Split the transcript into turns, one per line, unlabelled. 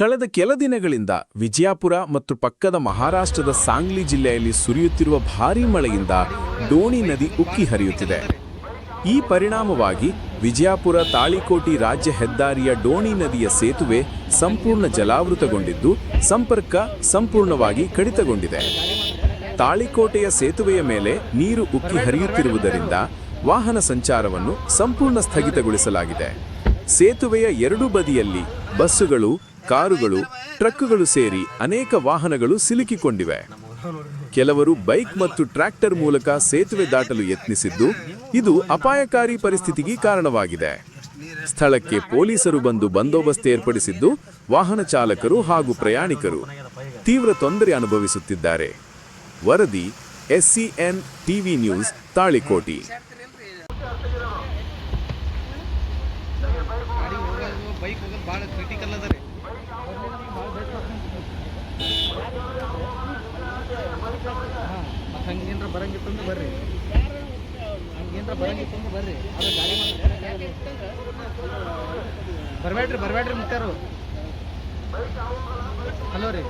ಕಳೆದ ಕೆಲ ದಿನಗಳಿಂದ ವಿಜಯಪುರ ಮತ್ತು ಪಕ್ಕದ ಮಹಾರಾಷ್ಟ್ರದ ಸಾಂಗ್ಲಿ ಜಿಲ್ಲೆಯಲ್ಲಿ ಸುರಿಯುತ್ತಿರುವ ಭಾರೀ ಮಳೆಯಿಂದ ಡೋಣಿ ನದಿ ಉಕ್ಕಿ ಹರಿಯುತ್ತಿದೆ. ಈ ಪರಿಣಾಮವಾಗಿ ವಿಜಯಪುರ ತಾಳಿಕೋಟಿ ರಾಜ್ಯ ಹೆದ್ದಾರಿಯ ಡೋಣಿ ನದಿಯ ಸೇತುವೆ ಸಂಪೂರ್ಣ ಜಲಾವೃತಗೊಂಡಿದ್ದು, ಸಂಪರ್ಕ ಸಂಪೂರ್ಣವಾಗಿ ಕಡಿತಗೊಂಡಿದೆ. ತಾಳಿಕೋಟೆಯ ಸೇತುವೆಯ ಮೇಲೆ ನೀರು ಉಕ್ಕಿ ಹರಿಯುತ್ತಿರುವುದರಿಂದ ವಾಹನ ಸಂಚಾರವನ್ನು ಸಂಪೂರ್ಣ ಸ್ಥಗಿತಗೊಳಿಸಲಾಗಿದೆ. ಸೇತುವೆಯ ಎರಡೂ ಬದಿಯಲ್ಲಿ ಬಸ್ಸುಗಳು ಕಾರುಗಳು ಟ್ರಕ್ಗಳು ಸೇರಿ ಅನೇಕ ವಾಹನಗಳು ಸಿಲುಕಿಕೊಂಡಿವೆ. ಕೆಲವರು ಬೈಕ್ ಮತ್ತು ಟ್ರ್ಯಾಕ್ಟರ್ ಮೂಲಕ ಸೇತುವೆ ದಾಟಲು ಯತ್ನಿಸಿದ್ದು, ಇದು ಅಪಾಯಕಾರಿ ಪರಿಸ್ಥಿತಿಗೆ ಕಾರಣವಾಗಿದೆ. ಸ್ಥಳಕ್ಕೆ ಪೊಲೀಸರು ಬಂದು ಬಂದೋಬಸ್ತ್ ಏರ್ಪಡಿಸಿದ್ದು, ವಾಹನ ಚಾಲಕರು ಹಾಗೂ ಪ್ರಯಾಣಿಕರು ತೀವ್ರ ತೊಂದರೆ ಅನುಭವಿಸುತ್ತಿದ್ದಾರೆ. ವರದಿ ಎಸ್ಸಿಎನ್ ಟಿವಿ ನ್ಯೂಸ್, ತಾಳಿಕೋಟಿ
ಗಾಡಿ ಹೋಗೋದು ಭಾಳ ಕ್ರಿಟಿಕಲ್ ಅದ ರೀ ಮತ್ತು ಹಂಗೇನ್ರ ಬರಂಗಿತ್ತಂದ್ರೆ ಬರ್ರಿ. ಹಂಗೇನ್ರ ಬರಂಗಿತ್ತಂದ್ರೆ ಬರ್ರಿ. ಅದು ಗಾಡಿ ಬರಬೇಡ್ರಿ ಬರಬೇಡ್ರಿ ಮುಟ್ಟಾರು ಹಲೋ ರೀ.